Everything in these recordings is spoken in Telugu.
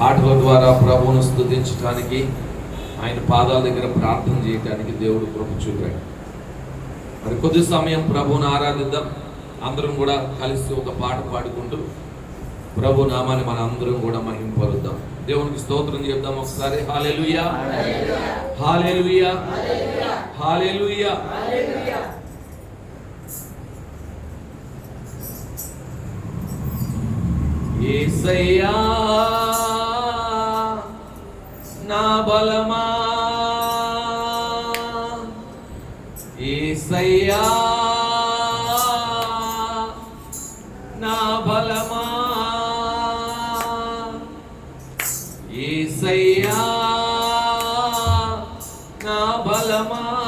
పాటల ద్వారా ప్రభువును స్థుతించడానికి ఆయన పాదాల దగ్గర ప్రార్థన చేయడానికి దేవుడు కృప చూపాడు. మరి కొద్ది సమయం ప్రభువును ఆరాధిద్దాం. అందరం కూడా కలిసి ఒక పాట పాడుకుంటూ ప్రభు నామాన్ని మన అందరం కూడా మహింపరుద్దాం. దేవునికి స్తోత్రం చెప్దాం ఒకసారి. Hallelujah hallelujah hallelujah Yesayya. బలమా? ఏసయ్యా నా బలమా? ఏసయ్యా నా బలమా?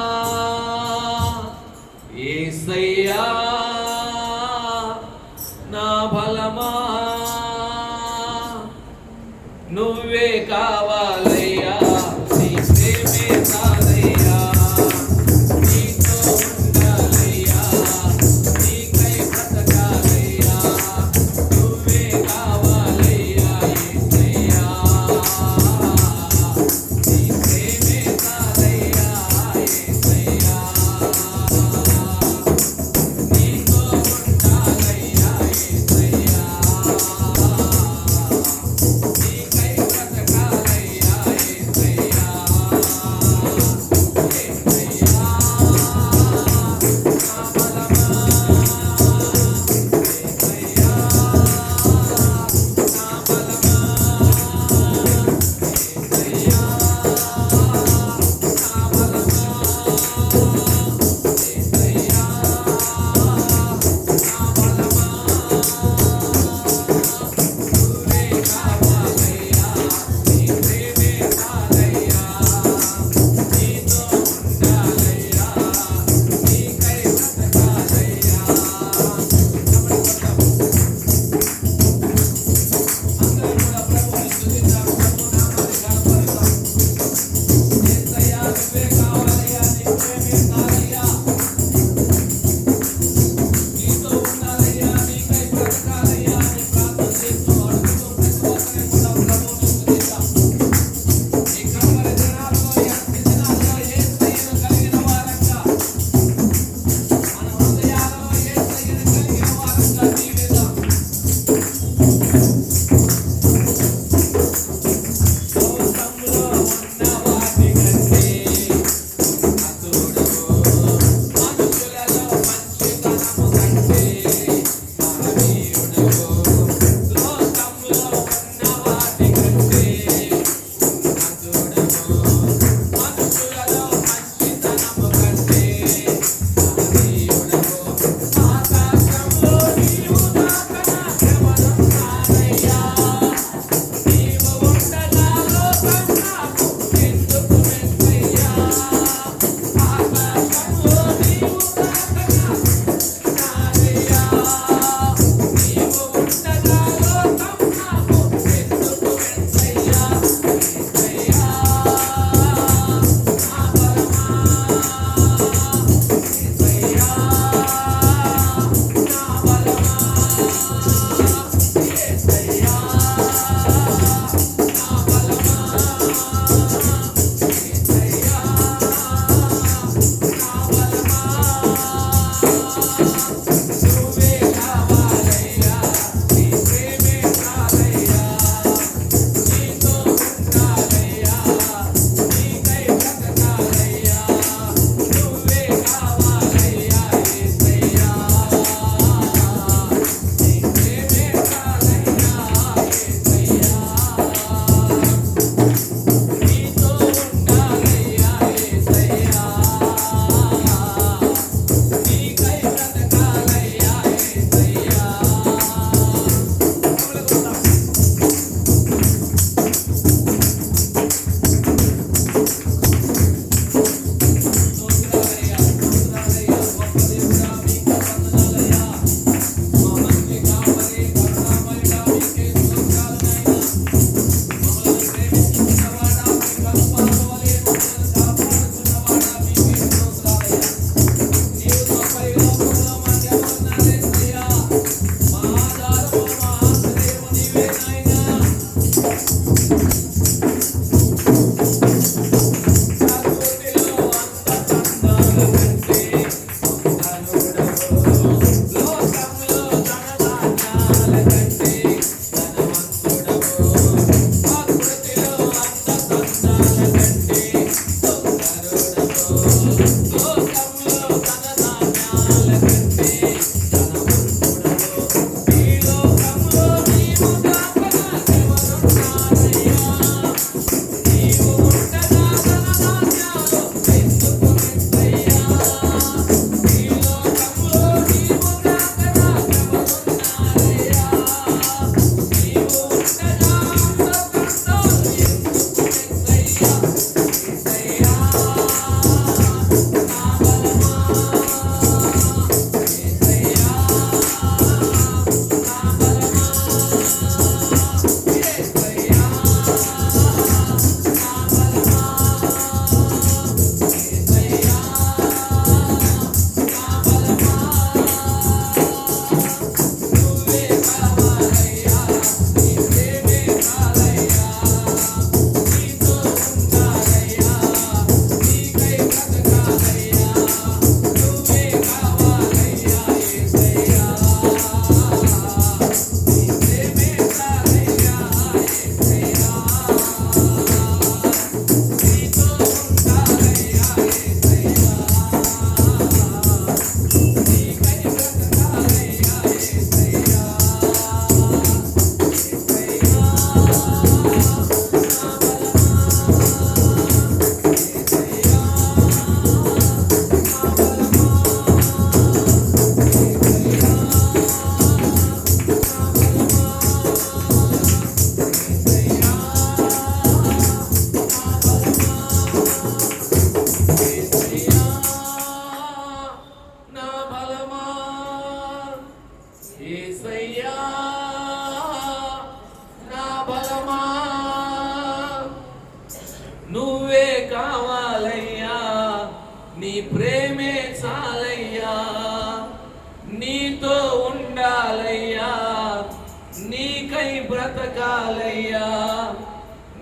బ్రతకాలయ్యా.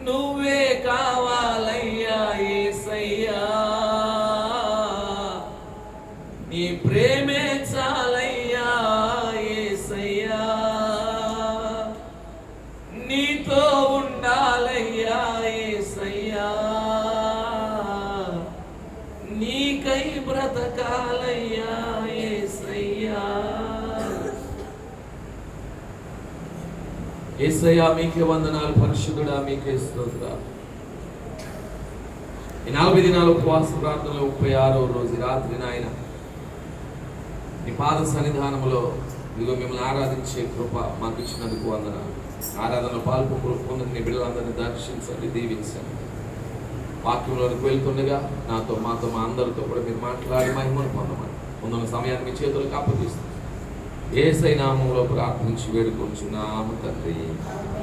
నువ్వే కావాలి. ఏసయ్యా మీకే వందనాలు పరిశుద్ధుడా మీకే స్తోత్ర ఈ నలభై దినాల ఉపవాస ప్రార్థనలో ముప్పై ఆరో రోజు రాత్రి నాయన నీ పాద సన్నిధానములో ఇదిగో మిమ్మల్ని ఆరాధించే కృప మాకు ఇచ్చినందుకు వందన ఆరాధనలో పాల్పొందుకు నీ బిడ్డలందరినీ దర్శించండి దీవించండి. వాక్యంలోనికి వెళ్తుండగా నాతో మాతో మా అందరితో కూడా మీరు మాట్లాడి మహిమను పొందమని ముందున్న సమయాన్ని మీ చేతులకు అప్పగిస్తుంది ఏసై నామంలో ప్రార్థించి వేడుకొంచున్నాము తండ్రి.